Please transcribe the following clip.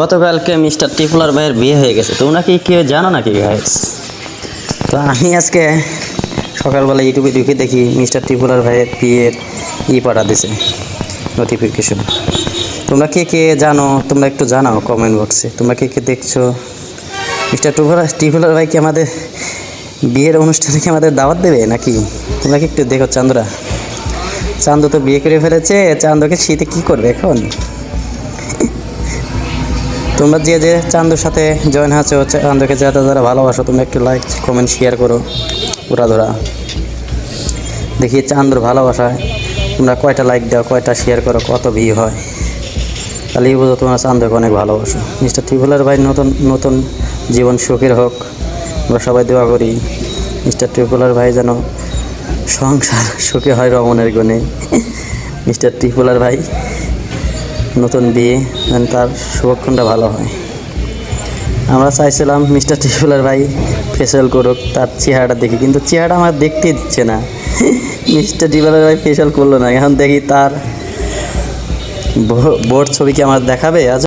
গতকালকে মিস্টার টিপুলার ভাইয়ের বিয়ে হয়ে গেছে। তোমরা কি কেউ জানো নাকি গাইস তো আমি আজকে সকালবেলা ইউটিউবে ঢুকে দেখি মিস্টার টিপুলার ভাইয়ের বিয়ের ই পাঠা দিছে নোটিফিকেশন তোমরা কে কে জানো, তোমরা একটু জানাও কমেন্ট বক্সে তোমরা কে কে দেখছ? মিস্টার টুপুলার, টিপুলার ভাই কি আমাদের বিয়ের অনুষ্ঠানে কি আমাদের দাওয়াত দেবে নাকি? তোমরা কি একটু দেখো, চান্দরা। চান্দু তো বিয়ে করে ফেলেছে, চান্দুকে শীতে কি করবে এখন? তোমরা যে যে চান্দুর সাথে জয়েন আছো চান্দুকে যারা যারা ভালোবাসো, তোমরা একটু লাইক কমেন্ট শেয়ার করো। ওরা ধরা। দেখি চান্দুর ভালোবাসায় তোমরা কয়টা লাইক দাও, কয়টা শেয়ার করো, কত ভিউ হয়। তাহলেই বুঝো তোমরা চান্দুকে অনেক ভালোবাসো। মিস্টার ত্রিপুলার ভাই, নতুন নতুন জীবন সুখের হোক, আমরা সবাই দোয়া করি মিস্টার ত্রিপুলার ভাই যেন সংসার সুখে হয় রমণের গুণে। মিস্টার ত্রিপুলার ভাই নতুন বিয়ে তার শুভক্ষণটা ভালো হয়। আমরা চাইছিলাম মিস্টার ত্রিপুলার ভাই ফেসিয়াল করুক, তার চেহারাটা দেখি, কিন্তু চেহারাটা আমার দেখতে দিচ্ছে না। মিস্টার ত্রিপুলার ভাই ফেসিয়াল করল না, এখন দেখি তার বোর্ড ছবি কি আমার দেখাবে, আজ